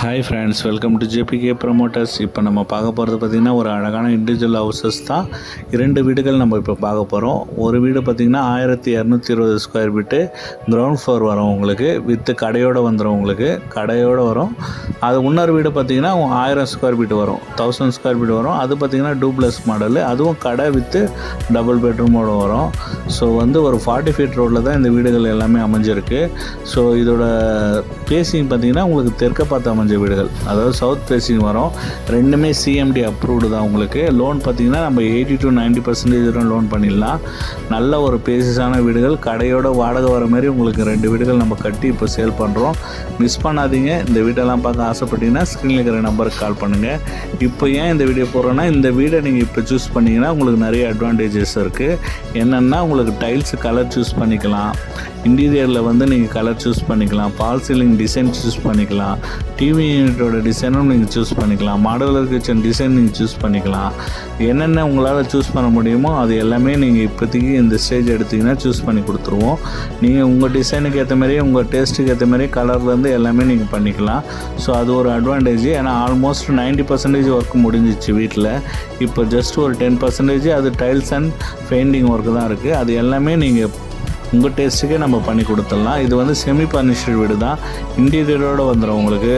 Hi friends welcome to JBK promoters இப்போ நம்ம பார்க்க போகிறது பார்த்திங்கன்னா ஒரு அழகான இண்டிவிஜுவல் ஹவுசஸ் தான். இரண்டு வீடுகள் நம்ம இப்போ பார்க்க போகிறோம் ஒரு வீடு பார்த்திங்கன்னா ஆயிரத்தி இரநூத்தி இருபது ஸ்கொயர் ஃபீட்டு கிரவுண்ட் ஃப்ளோர் வரும் உங்களுக்கு. வித்து கடையோடு வந்துடும் உங்களுக்கு. கடையோடு வரும். அது இன்னொரு வீடு பார்த்திங்கன்னா ஆயிரம் ஸ்கொயர் ஃபீட் வரும். தௌசண்ட் ஸ்கொயர் ஃபீட் வரும். அது பார்த்திங்கன்னா டூப்ளஸ் மாடலு அதுவும் கடை வித்து டபுள் பெட்ரூமோட வரும். ஸோ வந்து ஒரு ஃபார்ட்டி ஃபீட் ரோட்டில் தான் இந்த வீடுகள் எல்லாமே அமைஞ்சிருக்கு. ஸோ இதோட பேசிங் பார்த்திங்கன்னா உங்களுக்கு தெற்க பார்த்து அமைஞ்ச வீடுகள் அதாவது சவுத் பேசிங் வரும் ரெண்டுமே சிஎம்டி அப்ரூவ்டு தான் உங்களுக்கு. லோன் பார்த்தீங்கன்னா நம்ம எயிட்டி டு நைன்ட்டி பர்சன்டேஜ் வரும் லோன் பண்ணிடலாம். நல்ல ஒரு பேசிஸான வீடுகள் கடையோட வாடகை வர மாதிரி உங்களுக்கு ரெண்டு வீடுகள் நம்ம கட்டி இப்போ சேல் பண்ணுறோம் மிஸ் பண்ணாதீங்க. இந்த வீடெல்லாம் பார்க்க ஆசைப்பட்டீங்கன்னா ஸ்க்ரீனில் இருக்கிற நம்பருக்கு கால் பண்ணுங்கள் இப்போ ஏன் இந்த வீடியோ போடுறோன்னா இந்த வீடை நீங்கள் இப்போ சூஸ் பண்ணிங்கன்னா உங்களுக்கு நிறைய அட்வான்டேஜஸ் இருக்குது என்னென்னா உங்களுக்கு டைல்ஸ் கலர் சூஸ் பண்ணிக்கலாம். இன்டீரியரில் வந்து நீங்கள் கலர் சூஸ் பண்ணிக்கலாம். பால் சீலிங் டிசைன் சூஸ் பண்ணிக்கலாம். டிவி யூனிட்டோட டிசைனும் நீங்கள் சூஸ் பண்ணிக்கலாம். மாடலர் கிச்சன் டிசைன் நீங்கள் சூஸ் பண்ணிக்கலாம். என்னென்ன உங்களால் சூஸ் பண்ண முடியுமோ அது எல்லாமே நீங்கள் இப்போதைக்கு இந்த ஸ்டேஜ் எடுத்திங்கன்னா சூஸ் பண்ணி கொடுத்துருவோம். நீங்கள் உங்கள் டிசைனுக்கு ஏற்ற மாதிரி உங்கள் டேஸ்ட்டுக்கு ஏற்ற மாதிரி கலர்லேருந்து எல்லாமே நீங்கள் பண்ணிக்கலாம். ஸோ அது ஒரு அட்வான்டேஜ் ஏன்னா ஆல்மோஸ்ட் 90% பர்சன்டேஜ் ஒர்க் முடிஞ்சிச்சு வீட்டில் இப்போ ஜஸ்ட் ஒரு டென் பர்சன்டேஜ் அது டைல்ஸ் அண்ட் பெயிண்டிங் ஒர்க்கு தான் இருக்குது அது எல்லாமே நீங்கள் உங்கள் டேஸ்ட்டுக்கே நம்ம பண்ணி கொடுத்துடலாம். இது வந்து செமி பர்னிஷ்டு வீடு தான். இன்டீரியரோடு வந்துடும் உங்களுக்கு.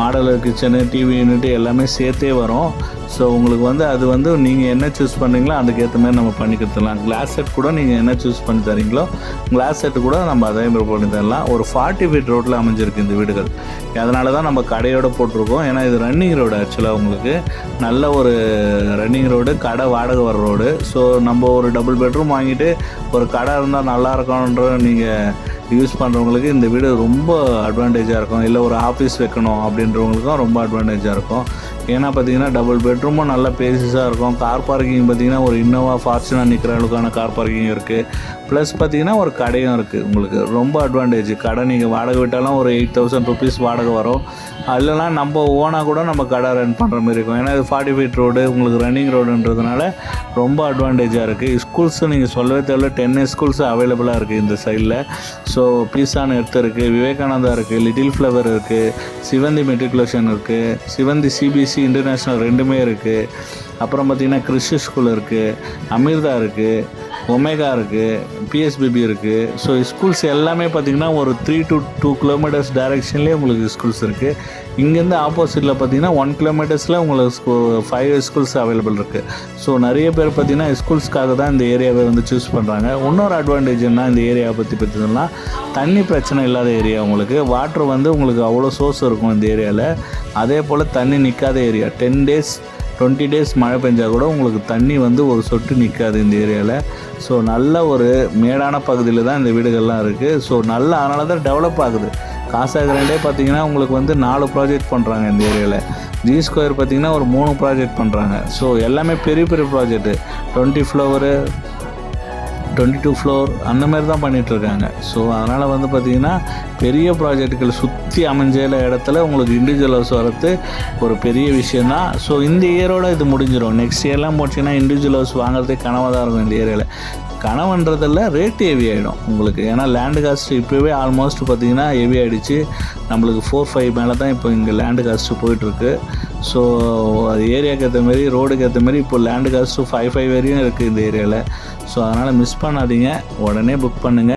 மாடலர் கிச்சனு டிவி யூனிட் எல்லாமே சேர்த்தே வரும். ஸோ உங்களுக்கு வந்து அது வந்து நீங்கள் என்ன சூஸ் பண்ணுறீங்களோ அதுக்கேற்ற மாதிரி நம்ம பண்ணி கொடுத்துடலாம். கிளாஸ் செட் கூட நீங்கள் என்ன சூஸ் பண்ணி தரீங்களோ கிளாஸ் செட் கூட நம்ம அதே மாதிரி பண்ணி தரலாம். ஒரு ஃபார்ட்டி ஃபீட் ரோட்டில் அமைஞ்சிருக்கு இந்த வீடுகள். அதனால தான் நம்ம கடையோடு போட்டிருக்கோம். ஏன்னா இது ரன்னிங் ரோடு ஆக்சுவலாக உங்களுக்கு. நல்ல ஒரு ரன்னிங் ரோடு கடை வாடகை வர ரோடு ஸோ நம்ம ஒரு டபுள் பெட்ரூம் வாங்கிட்டு ஒரு கடை இருந்தால் நல்லா இருக்கும்ன்ற நீங்கள் யூஸ் பண்ணுறவங்களுக்கு இந்த வீடு ரொம்ப அட்வான்டேஜாக இருக்கும். இல்லை ஒரு ஆஃபீஸ் வைக்கணும் அப்படின்றவங்களுக்கும் ரொம்ப அட்வான்டேஜாக இருக்கும். ஏன்னா பார்த்தீங்கன்னா டபுள் பெட்ரூமும் நல்ல பேசிஸாக இருக்கும். கார் பார்க்கிங் பார்த்தீங்கன்னா ஒரு இன்னோவா ஃபார்ச்சுனர் நிற்கிற அளவுக்கான கார் பார்க்கிங் இருக்குது ப்ளஸ் பார்த்தீங்கன்னா ஒரு கடையும் இருக்குது உங்களுக்கு. ரொம்ப அட்வான்டேஜ் கடை நீங்கள் வாடகை விட்டாலும் ஒரு எயிட் தௌசண்ட் ருபீஸ் வாடகை வரும். இல்லைனா நம்ம ஓனாக கூட நம்ம கடை ரன் பண்ணுற மாதிரி இருக்கும். ஏன்னா இது ஃபார்ட்டி ஃபீட் ரோடு உங்களுக்கு ரன்னிங் ரோடுன்றதுனால ரொம்ப அட்வான்டேஜாக இருக்குது ஸ்கூல்ஸு நீங்கள் சொல்லவே தேவையில்ல. டென் ஸ்கூல்ஸ் அவைலபிளாக இருக்குது இந்த சைடில் ஸோ பீஸான் எடுத்து இருக்குது விவேகானந்தா இருக்குது லிட்டில் ஃப்ளவர் இருக்குது சிவந்தி மெட்ரிகுலேஷன் இருக்குது சிவந்தி சிபிஎஸ் சிபிஎஸ்சி இன்டர்நேஷ்னல் ரெண்டுமே இருக்குது அப்புறம் பார்த்திங்கன்னா கிறிஸ்டி ஸ்கூல் இருக்குது அமிர்தா இருக்குது ஒமேகா இருக்குது பிஎஸ்பிபி இருக்குது ஸோ ஸ்கூல்ஸ் எல்லாமே பார்த்திங்கன்னா ஒரு த்ரீ டு டூ கிலோமீட்டர்ஸ் டைரெக்ஷன்லேயே உங்களுக்கு ஸ்கூல்ஸ் இருக்குது இங்கேருந்து ஆப்போசிட்டில் பார்த்தீங்கன்னா ஒன் கிலோமீட்டர்ஸில் உங்களுக்கு ஸ்கூ ஃபைவ் ஸ்கூல்ஸ் அவைலபிள் இருக்குது ஸோ நிறைய பேர் பார்த்தீங்கன்னா ஸ்கூல்ஸ்க்காக தான் இந்த ஏரியாவை வந்து சூஸ் பண்ணுறாங்க இன்னொரு அட்வான்டேஜ் என்ன இந்த ஏரியாவை பற்றி பார்த்தீங்கன்னா தண்ணி பிரச்சனை இல்லாத ஏரியா உங்களுக்கு. வாட்ரு வந்து உங்களுக்கு அவ்வளோ சோர்ஸ் இருக்கும் இந்த ஏரியாவில் அதே போல் தண்ணி நிற்காத area ten days twenty days மழை பெஞ்சால் கூட உங்களுக்கு தண்ணி வந்து ஒரு சொட்டு நிற்காது இந்த ஏரியாவில் ஸோ நல்ல ஒரு மேடான பகுதியில் தான் இந்த வீடுகள்லாம் இருக்குது ஸோ நல்ல அதனால தான் டெவலப் ஆகுது. காசாகிரண்டே பார்த்தீங்கன்னா உங்களுக்கு வந்து நாலு ப்ராஜெக்ட் பண்ணுறாங்க இந்த ஏரியாவில் ஜி ஸ்கொயர் பார்த்தீங்கன்னா ஒரு மூணு ப்ராஜெக்ட் பண்ணுறாங்க ஸோ எல்லாமே பெரிய பெரிய project twenty floor twenty two floor அந்த மாதிரி தான் பண்ணிகிட்ருக்காங்க ஸோ அதனால் வந்து பார்த்திங்கன்னா பெரிய ப்ராஜெக்டுகள் சுற்றி அமைஞ்சல இடத்துல உங்களுக்கு இண்டிவிஜுவல் ஹவுஸ் வரது ஒரு பெரிய விஷயந்தான் ஸோ இந்த இயரோட இது முடிஞ்சிடும் நெக்ஸ்ட் இயர்லாம் போச்சுன்னா இண்டிவிஜுவல் ஹவுஸ் வாங்குறதே கனவாக தான் இருக்கும் இந்த ஏரியாவில் கனவுன்றதில் ரேட்டு ஹெவி ஆகிடும் உங்களுக்கு. ஏன்னா லேண்டு காஸ்ட் இப்போவே ஆல்மோஸ்ட் பார்த்தீங்கன்னா ஹெவி ஆகிடுச்சு நம்மளுக்கு ஃபோர் ஃபைவ் மேலே தான் இப்போ இங்கே லேண்டு காஸ்ட்டு போயிட்டுருக்கு. ஸோ அது ஏரியாவுக்கு ஏற்ற மாதிரி ரோடுக்கு ஏற்ற மாதிரி இப்போ லேண்டு காஸ்ட்டு ஃபைவ் ஃபைவ் வரையும் இருக்குது இந்த ஏரியாவில் ஸோ அதனால் மிஸ் பண்ணாதீங்க. உடனே புக் பண்ணுங்கள்